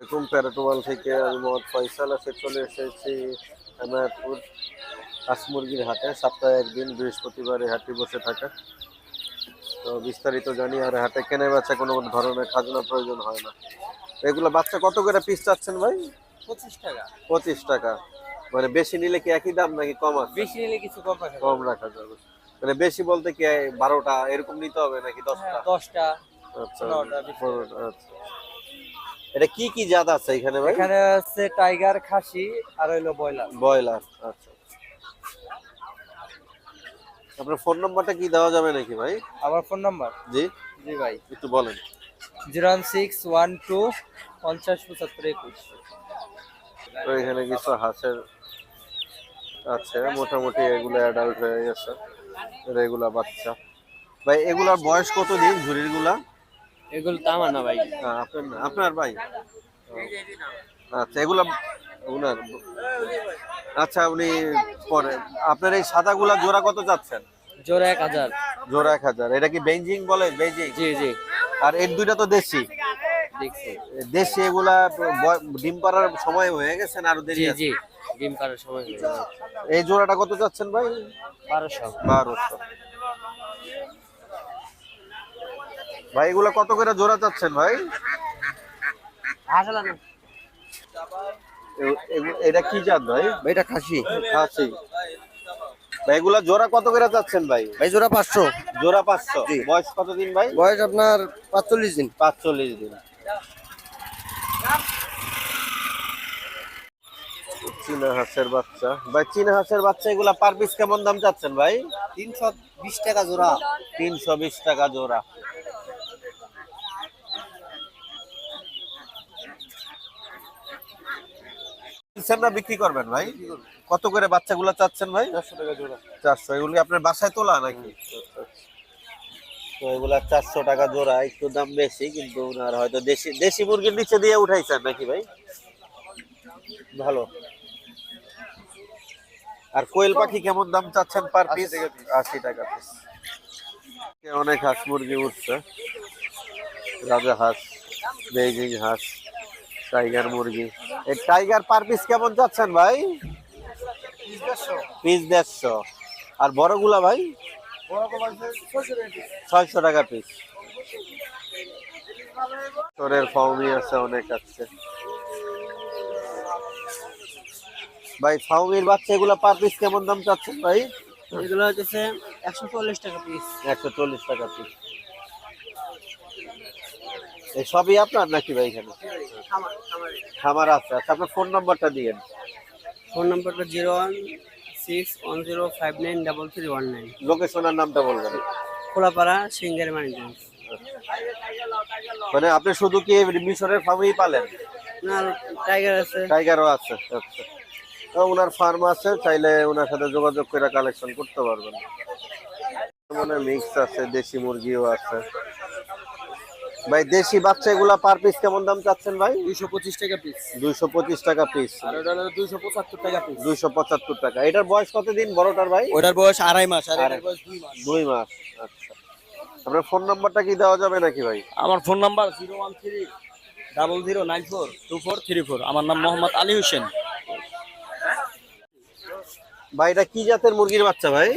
এরকম প্যারাটোমাল থেকে আমি মোহাম্মদ ফয়সাল এসে চলে এসেছি এনায়তপুর হাঁসমুরগির হাটে। সপ্তাহে একদিন বৃহস্পতিবার হাটটি বসে থাকে। তো বিস্তারিত জানি আর হাটে কেনে বেচা কোনো কোনো ধরনের খাজনা প্রয়োজন হয় না। এগুলো বাচ্চা কত করে পিস চাচ্ছেন ভাই? পঁচিশ টাকা। পঁচিশ টাকা। মানে বেশি নিলে কি একই দাম নাকি কম আছে? বেশি নিলে কিছু কম রাখা। কম রাখা যাবে। মানে বেশি বলতে কি বারোটা এরকম নিতে হবে নাকি দশটা? হ্যাঁ, দশটা আচ্ছা পনেরোটা, আচ্ছা। এটা কি কি জাত আছে এখানে ভাই? এখানে আছে টাইগার খাসি আর হইল ব্রয়লার। ব্রয়লার আচ্ছা। আপনার ফোন নাম্বারটা কি দেওয়া যাবে নাকি ভাই? আমার ফোন নাম্বার? জি। জি ভাই। একটু বলেন। Zero one six one two পঞ্চাশ পঁচাত্তর একুশ। তো এখানে কিছু হাঁসের আছে মোটামুটি এগুলো অ্যাডাল্ট হয়ে গেছে এগুলা বাচ্চা। ভাই এগুলার বয়স কত দিন ঝুড়িরগুলা? এগুলো তো আমার না ভাই। হ্যাঁ, আপনার না আপনার ভাই? আচ্ছা এগুলা উনার। আচ্ছা উনি পরে আপনার এই সাদাগুলা জোড়া কত যাচ্ছেন? জোর এক হাজার। জোড়া এক হাজার। এটা কি বেঞ্জিং বলে? বেঞ্জিং জি জি। আর এর দুইটা তো দেশি। দেশি এগুলা ডিম পাড়ার সময় হয়ে গেছে আরও দেরি জি আছে? জি। ডিম পাড়ার সময় হয়ে গেছে। এই জোড়াটা কত যাচ্ছেন ভাই? বারোশো। বারোশো। ভাই এগুলো কত করে জোড়া চাচ্ছেন ভাই? এটা কি জাত ভাই? এটা খাসি। আছি ভাই এগুলা জোড়া কত করে চাচ্ছেন ভাই? ভাই জোড়া পাঁচশো। জোড়া পাঁচশো। বয়স কতদিন ভাই? বয়স আপনার পাঁচচল্লিশ দিন। পাঁচচল্লিশ দিন। চীনা হাঁসের বাচ্চা। ভাই চীনা হাঁসের বাচ্চা এগুলা পার পিস কেমন দাম চাচ্ছেন ভাই? তিনশো বিশ টাকা জোড়া। তিনশো বিশ টাকা জোড়া। আমরা বিক্রি করবেন ভাই? কত করে বাচ্চাগুলো চাচ্ছেন ভাই? চারশো টাকা জোড়া। চারশো। এগুলো আপনার বাসায় তোলা নাকি? তো এগুলা চারশো টাকা জোড়া একটু দাম বেশি কিন্তু ওনার হয়তো দেশি দেশি মুরগির নিচে দিয়ে উঠাইছেন নাকি ভাই? ভালো। আর কোয়েল পাখি কেমন দাম চাচ্ছেন পার পিস আশি টাকা পিস অনেক হাঁস মুরগি উঠছে। রাজা হাঁস বেজিং হাঁস। টাইগার মুরগি। এই টাইগার পার পিস কেমন যাচ্ছেন ভাই? পিস দেড়শো। আর বড়গুলা ভাই? ছয়শো টাকা পিস তোরের ফাউমি আছে অনেক আছে। ভাই ফাউমির বাচ্চা এগুলা পার পিস কেমন দাম চাচ্ছেন ভাই? এগুলো হচ্ছে একশো চল্লিশ টাকা পিস একশো চল্লিশ টাকা পিস এই সবই আপনার নাকি ভাই এখানে? খামার আছে। আচ্ছা আপনার ফোন নাম্বারটা দিয়েন। ফোন নাম্বারটা zero one six one zero five nine double three one nine. লোকেশনের নামটা বলবেন। খোলাপাড়া সিঙ্গারি মানিকগঞ্জ মানে আপনি শুধু কি মিশরের ফার্মেই পালেন? না টাইগার আছে। টাইগারও আছে আচ্ছা। ওনার ফার্ম আছে চাইলে ওনার সাথে যোগাযোগ করে কালেকশন করতে পারবেন। মানে মিক্স আছে দেশি মুরগিও আছে। ভাই দেশি বাচ্চা এগুলা পার পিস কেমন দাম চাচ্ছেন ভাই? দুইশো পঁচিশ টাকা পিস দুইশো পঁচিশ টাকা পিস আর ওটা হলো দুইশো পঁচাত্তর টাকা পিস দুইশো পঁচাত্তর টাকা। এটার বয়স কতদিন বড়টার ভাই? ওটার বয়স আড়াই মাস আর এটার বয়স দুই মাস। দুই মাস আচ্ছা। আপনার ফোন নাম্বারটা কি দেওয়া যাবে নাকি ভাই? আমার phone number zero one three double zero nine four two four three four আমার নাম মোহাম্মদ আলী হোসেন। ভাই এটা কি জাতের মুরগির বাচ্চা ভাই?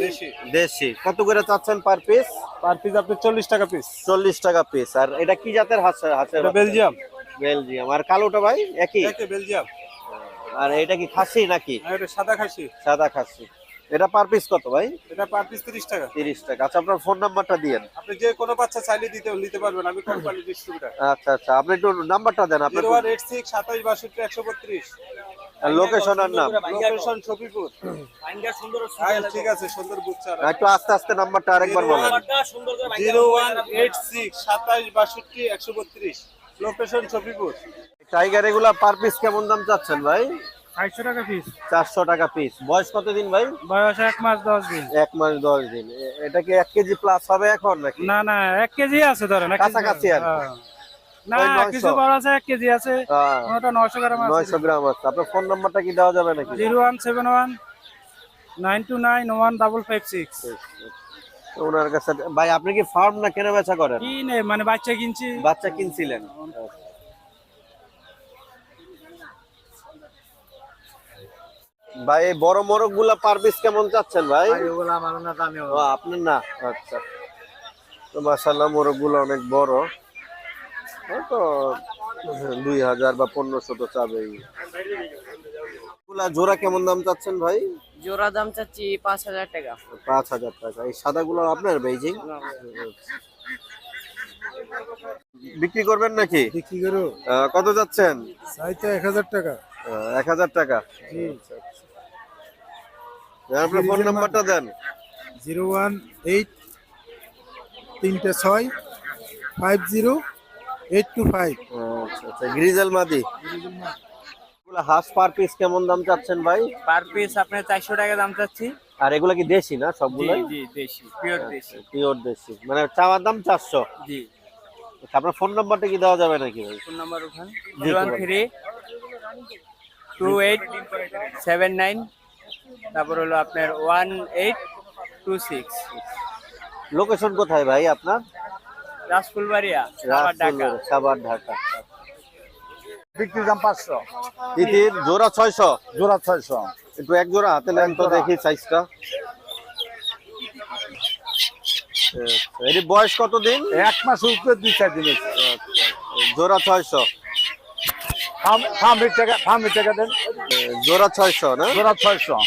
দেশি। কত করে চাচ্ছেন পার পিস পার পিস আপনি চল্লিশ টাকা পিস চল্লিশ টাকা পিস আর এটা কি জাতের বেলজিয়াম। বেলজিয়াম। আর কালোটা ভাই একই? বেলজিয়াম। আর এটা কি খাসি নাকি? হ্যাঁ, সাদা খাসি। সাদা খাসি। এটা পার পিস কত ভাই? এটা পার পিস 30 টাকা। 30 টাকা। আচ্ছা আপনার ফোন নাম্বারটা দিয়েন। আপনি যে কোনো বাচ্চা চাইলে দিতে নিতে পারবেন। আমি কোম্পানি ডিস্ট্রিবিউটর আচ্ছা আচ্ছা। আপনি একটু নাম্বারটা দেন। আপনার 086 27 62 132 লোকেশন আর নাম? লোকেশন হ্যাঁ ঠিক আছে সুন্দর বুকচার। একটু আস্তে আস্তে নাম্বারটা আরেকবার বলেন। জিরো ওয়ান এইট সিক্স সাতাশ বাষট্টি একশো বত্রিশ। লোকেশন টাইগার এগুলা পার পিস কেমন দাম চাচ্ছেন ভাই? টাকা পিস চারশো টাকা পিস বয়স কতদিন ভাই? বয়স এক মাস দশ দিন। এক মাস দশ দিন। এটা কি এক কেজি প্লাস হবে এখন নাকি? না না এক কেজি আছে ধরেন কাছাকাছি আর। না ভাই আপনি না বড়গুলা কেমন চাচ্ছেন ভাই? আপনার না? আচ্ছা। মাসাল্লাহ অনেক বড়। তো দুই হাজার বা পনেরোশো তো চাবেই। জোড়া কেমন দাম চাচ্ছেন ভাই? জোড়া দাম চাচ্ছি পাঁচ হাজার টাকা। পাঁচ হাজার টাকা। এই সাদা গুলো আপনার বেইজিং বিক্রি করবেন নাকি? বিক্রি করো। কত যাচ্ছেন? চাইতে এক হাজার টাকা। এক হাজার টাকা। আপনার ফোন নাম্বারটা দেন। জিরো ওয়ান এইট তিনটে ছয় five zero eight two five আচ্ছা আচ্ছা গ্রিজেল মাদি। এগুলা হাঁস পার পিস কেমন দাম চাচ্ছেন ভাই? পার পিস আপনার চারশো টাকা দাম চাচ্ছি। আর এগুলা কি দেশি না সবগুলো জি দেশি পিওর দেশি। পিওর দেশি। মানে চাওয়ার দাম চারশো। জি। আচ্ছা, আপনার ফোন নাম্বারটা কি দেওয়া যাবে নাকি ভাই? ফোন নাম্বার ওখান। জি, one three two eight seven nine তারপর হলো আপনার one eight two six location কোথায় ভাই আপনার? রাজফুলবাড়িয়া আবার ঢাকা রাজপুর, সাভার ঢাকা বিক্রির দাম পাঁচশো। তিতির জোড়া ছয়শো। জোড়া ছয়শো। একটু এক জোড়া হাতে নেন তো দেখি সাইজটা এটি বয়স কত দিন এক মাস উপরে দুই চার দিন জোড়া ছয়শো। ফার্মের টাকা ফার্মের টাকা দেন। জোড়া ছয়শো না? জোড়া ছয়শো।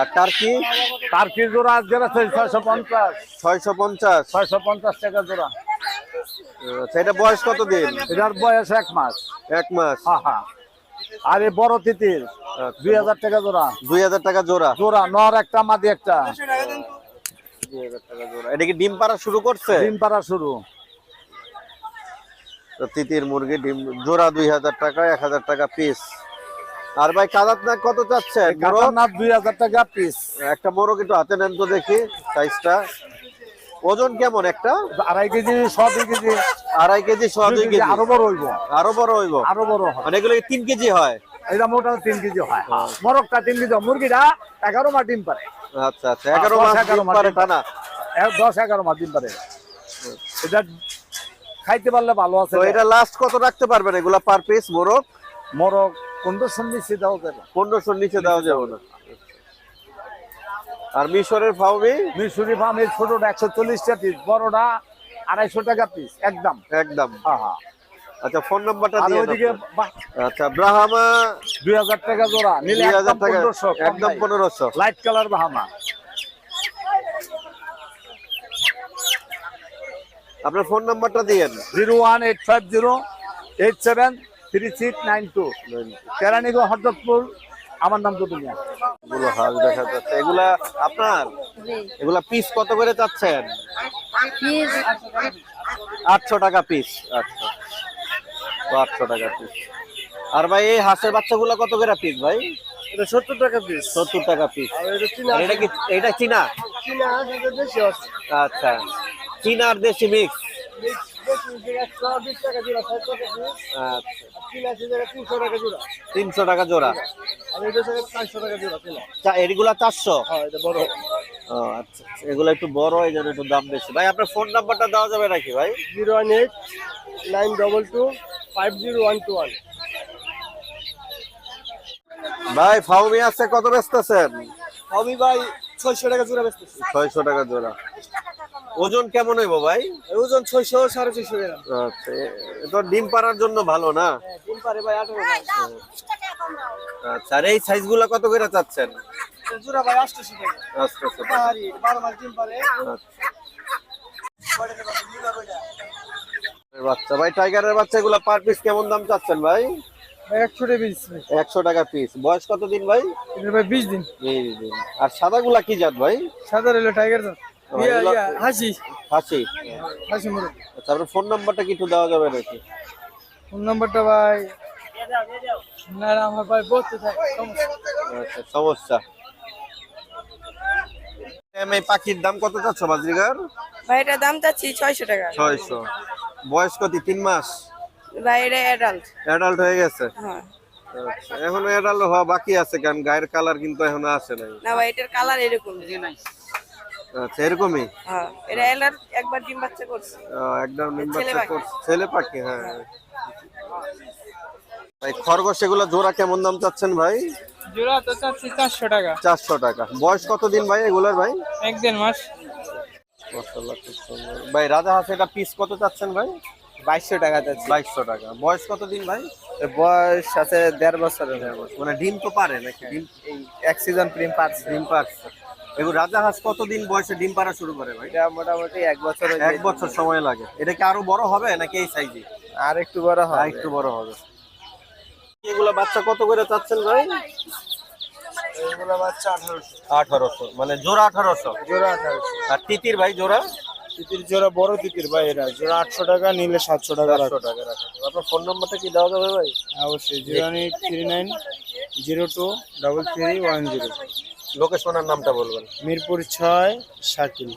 আর টার্কি তার কি জোড়া জোড়া ছয়শো পঞ্চাশ। ছয়শো পঞ্চাশ। ছয়শো পঞ্চাশ টাকা জোড়া। আচ্ছা, এটা বয়স কত দিন এটার বয়স এক মাস। এক মাস। হ্যাঁ হ্যাঁ আর এই বড় তিতির দুই হাজার টাকা জোড়া। দুই হাজার টাকা জোড়া। জোড়া নর একটা মাদি একটা। এটা কি ডিম পাড়া শুরু করছে? ডিম পাড়া শুরু। তিতির মুরগি ডিম জোড়া দুই হাজার টাকা এক হাজার টাকা পিস আর ভাই কাদাত নাক কত চাচ্ছে দুই হাজার টাকা পিস একটা মোরগ একটু হাতে নেন তো দেখি সাইজটা ওজন কেমন একটা? আড়াই কেজি ছ দুই কেজি। আড়াই কেজি ছ দুই কেজি আরও বড় হইব। আরও বড় হইব? আরও বড় হয়। মানে এগুলো তিন কেজি হয়? এটা মোটা তিন কেজি হয়। মরকটা তিন কেজি। মুরগিটা এগারো মাস ডিম পারে। আচ্ছা আচ্ছা। এগারো মাস এগারো পারে টানা? দশ এগারো মাস ডিম পারে। এটা খাইতে পারলে ভালো আছে। তো এটা লাস্ট কত রাখতে পারবেন এগুলা পার পিস মোরগ? মরক কোনটা শুনবি সেটাও দেবে পনেরোশোর নিচে দেওয়া যাবে না। আর মিশরের ফাউমি মিশুরি এই ছোটটা একশো চল্লিশটা পিস বড়টা আড়াইশো টাকা পিস একদম। একদম। হ্যাঁ আচ্ছা ফোন নাম্বারটা দিয়ে ওইদিকে আচ্ছা ব্রাহ্মা দুই হাজার টাকা জোড়া নিলে হাজার একদম টাকা একদম পনেরোশো। লাইট কালার বাহামা আপনার ফোন নাম্বারটা দিয়েন zero one eight five zero eight seven three six nine two. Keraniganj Haradpur আমার নাম তো দুনিয়া এগুলো হাঁস দেখা যাচ্ছে। এগুলা আপনার? এগুলা পিস কত করে চাচ্ছেন? আটশো টাকা পিস আচ্ছা। তো আটশো টাকা পিস আর ভাই এই হাঁসের বাচ্চাগুলো কত করে পিস ভাই? এটা সত্তর টাকা পিস সত্তর টাকা পিস এটা কি এটা চীনা? আচ্ছা। চীনা আর দেশি মিক্স তিনশো টাকা জোড়া। এগুলা চারশো? ও আচ্ছা এগুলো একটু বড় এই জন্য একটু দাম বেশি। ভাই আপনার ফোন নাম্বারটা দেওয়া যাবে নাকি ভাই? Zero one eight nine double two five zero one two one. ভাই ফাউমি আছে কত বেচতেছেন? আমি ভাই ছয়শো টাকা জোড়া বেচতেছি। ছয়শো টাকা জোড়া। ওজন কেমন হইব ভাই? ওজন ছয়শো সাড়ে ছয়শো গ্রাম। আচ্ছা তো ডিম পাড়ার জন্য ভালো না? ডিম পারে ভাই আঠারো আচ্ছা আর এই সাইজগুলা কত করে চাচ্ছেন? জোড়া ভাই আটশোশো টাকা। আচ্ছা আচ্ছা আরে বারো মাস ডিম পারে বাচ্চা ভাই টাইগারের বাচ্চা এগুলা পার পিস কেমন দাম চাচ্ছেন ভাই? একশো টাকা পিস। একশো টাকা পিস। বয়স কত দিন ভাই ভাই বিশ দিন। এই দিন। আর সাদা গুলা কি জাত ভাই? সাদা রেলো টাইগার এগুলা- হাসি। হাসি? হাসি মুরগ আচ্ছা ফোন নাম্বারটা কি একটু দেওয়া যাবে নাকি? ফোন নাম্বারটা ভাই না আমার ভাই বলতে থাকে আচ্ছা সমস্যা। এম, পাখির দাম কত চাচ্ছ বাজরিগার? ভাই এটা দাম চাচ্ছি ছয়শো টাকা। ছয়শো। বয়স কত তিন মাস? ভাই এটা অ্যাডাল্ট অ্যাডাল্ট হয়ে গেছে? হ্যাঁ। আচ্ছা এখনও অ্যাডাল্ট হওয়া বাকি আছে কারণ গায়ের কালার কিন্তু এখনও আসে নাই। না ভাই এটার কালার এরকম। আচ্ছা এরকমই? হ্যাঁ এটা অ্যাডাল্ট একবার ডিম বাচ্চা করছে। নিম ছেলে বাচ্চা পাখি। করছে। ছেলে পাখি হ্যাঁ। ভাই খরগোশ এগুলো জোড়া কেমন দাম চাচ্ছেন ভাই? জোড়া তো চাচ্ছি চারশো টাকা। চারশো টাকা। বয়স কতদিন ভাই এগুলার ভাই? এক দেড় মাস। ভাই রাজা হাঁস এটা পিস কত চাচ্ছেন ভাই? বাইশশো টাকা যাচ্ছে বাইশশো টাকা। বয়স কতদিন ভাই? বয়স আছে দেড় বছরের মানে ডিম তো পারে নাকি? ডিম এই এক সিজন প্রিম পাচ্ছি। ডিম পারছে। এগুলো রাজা হাঁস কতদিন বয়সে ডিম পাড়া শুরু করে ভাই? এটা মোটামুটি এক বছর এক বছর সময় লাগে। এটা কি আরও বড় হবে নাকি এই সাইজে আর একটু বড় হয় আর একটু বড় হবে। এগুলো বাচ্চা কত করে চাচ্ছেন ভাই? এগুলো বাচ্চা 1800 1800 মানে জোড়া 1800 জোড়া 1800 আর তিতির ভাই জোড়া? তিতির জোড়া বড় তিতির ভাই এরা। জোড়া 800 টাকা নিলে 700 টাকা 800 টাকা রাখা। আপনার ফোন নাম্বারটা কি দেওয়া যাবে ভাই? হ্যাঁ, অবশ্যই। 0839023 110 লোকেশনের নামটা বলবেন। মিরপুর ছয় শাকিল।